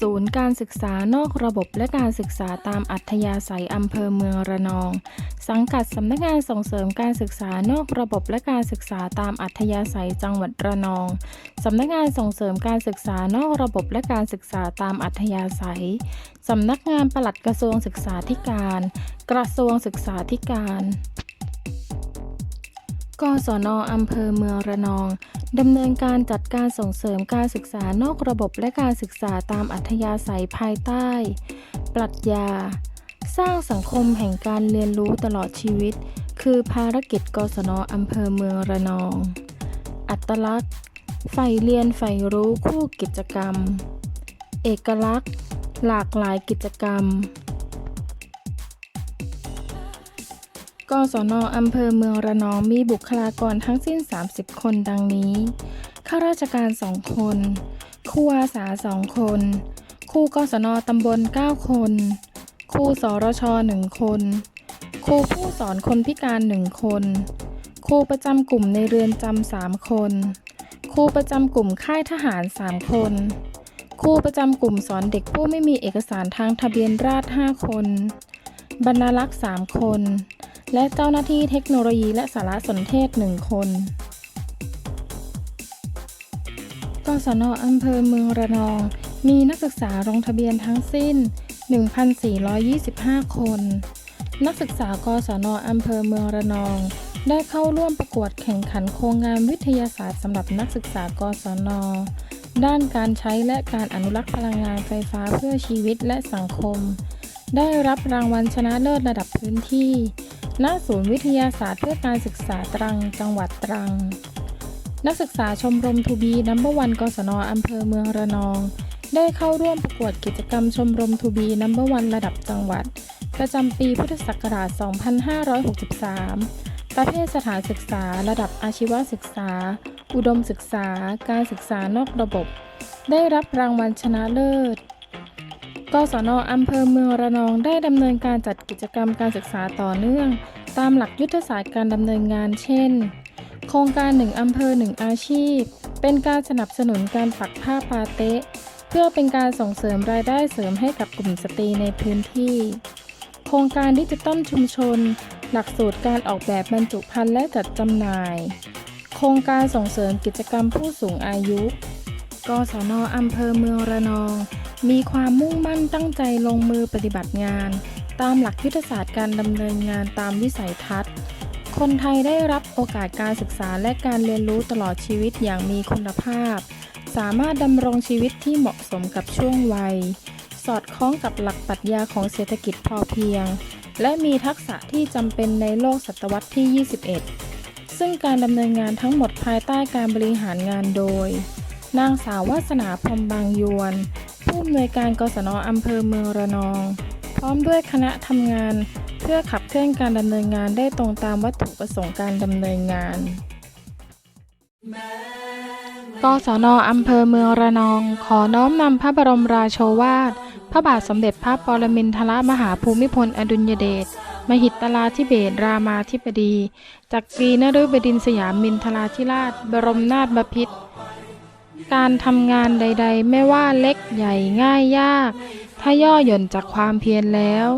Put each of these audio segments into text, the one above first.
ศูนย์การศึกษานอกระบบและการศึกษาตามอัธยาศัยอำเภอเมืองระนอง สังกัดสำนักงานส่งเสริมการศึกษานอกระบบและการศึกษาตามอัธยาศัยจังหวัดระนองสำนักงานส่งเสริมการศึกษานอกระบบและการศึกษาตามอัธยาศัยสำนักงานปลัดกระทรวงศึกษาธิการ กระทรวงศึกษาธิการ กศนอำเภอเมืองระนองดำเนินการจัดการส่งเสริมการศึกษานอกระบบและการศึกษาตามอัธยาศัยภายใต้ ปรัชญา สร้างสังคมแห่งการเรียนรู้ตลอดชีวิต คือภารกิจกศนอำเภอเมืองระนอง อัตลักษณ์ใฝ่เรียนใฝ่รู้คู่กิจกรรม เอกลักษณ์ หลากหลายกิจกรรม กศนอำเภอเมืองระนองมีบุคลากรทั้งสิ้น 30 คนดังนี้ ข้าราชการ 2 คนครูอาสา 2 คน ครูกศนตำบล 9 คน ครูสรช 1 คน ครูผู้สอนคนพิการ 1 คน ครูประจำกลุ่มในเรือนจำ 3 คน ครูประจำกลุ่มค่ายทหาร 3 คน ครูประจำกลุ่มสอนเด็กผู้ไม่มีเอกสารทางทะเบียนราษฎร5คน บรรณารักษ์ 3 คน และเจ้าหน้าที่เทคโนโลยีและสารสนเทศ 1 คนกศนอำเภอเมืองระนอง มีนักศึกษาลงทะเบียนทั้งสิ้น 1,425 คน นักศึกษากศนอำเภอเมืองระนอง ได้เข้าร่วมประกวดแข่งขันโครงงานวิทยาศาสตร์สำหรับนักศึกษากศน ด้านการใช้และการอนุรักษ์พลังงานไฟฟ้าเพื่อชีวิตและสังคม ได้รับรางวัลชนะเลิศระดับพื้นที่ ณศูนย์วิทยาศาสตร์เพื่อการศึกษาตรัง จังหวัดตรัง นักศึกษาชมรมทูบีนัมเบอร์วันกศนอำเภอเมืองระนอง ได้เข้าร่วมประกวดกิจกรรมชมรมทูบีนัมเบอร์วันระดับจังหวัด ประจำปีพุทธศักราช 2563 ประเภทสถานศึกษาระดับอาชีวศึกษา อุดมศึกษา การศึกษานอกระบบ ได้รับรางวัลชนะเลิศ กศนอำเภอเมืองระนองได้ดำเนินการจัดกิจกรรมการศึกษาต่อเนื่อง ตามหลักยุทธศาสตร์การดำเนินงาน เช่น โครงการ1อำเภอ1อาชีพ เป็นการสนับสนุนการปักผ้าปาเต๊ะเพื่อเป็นการส่งเสริมรายได้เสริมให้กับกลุ่มสตรีในพื้นที่ โครงการดิจิตอลชุมชน หลักสูตรการออกแบบบรรจุภัณฑ์และจัดจำหน่าย โครงการส่งเสริมกิจกรรมผู้สูงอายุกศนอำเภอเมืองระนอง มีความมุ่งมั่นตั้งใจลงมือปฏิบัติงาน ตามหลักยุทธศาสตร์การดำเนินงานตามวิสัยทัศน์ คนไทยได้รับโอกาสการศึกษาและการเรียนรู้ตลอดชีวิตอย่างมีคุณภาพ สามารถดำรงชีวิตที่เหมาะสมกับช่วงวัย สอดคล้องกับหลักปรัชญาของเศรษฐกิจพอเพียง และมีทักษะที่จำเป็นในโลกศตวรรษที่ 21 ซึ่งการดำเนินงานทั้งหมดภายใต้การบริหารงานโดย นางสาววาสนาพรมบางยวน อำนวยการกศนอำเภอเมืองระนอง พร้อมด้วยคณะทำงาน เพื่อขับเคลื่อนการดำเนินงานได้ตรงตามวัตถุประสงค์การดำเนินงานกศนอำเภอเมืองระนอง ขอน้อมนำพระบรมราโชวาท พระบาทสมเด็จพระปรมินทรมหาภูมิพลอดุลยเดช มหิตลาธิเบศรามาธิบดี จักรีนฤบดินสยามมินทราธิราช บรมนาถบพิตร การทำงานใด ๆ ไม่ว่าเล็กใหญ่ง่ายยาก ถ้าย่อหย่อนจากความเพียรแล้ว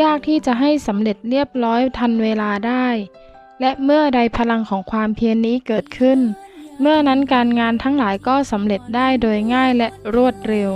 ยากที่จะให้สำเร็จเรียบร้อยทันเวลาได้ และเมื่อใดพลังของความเพียรนี้เกิดขึ้น เมื่อนั้นการงานทั้งหลายก็สำเร็จได้โดยง่ายและรวดเร็ว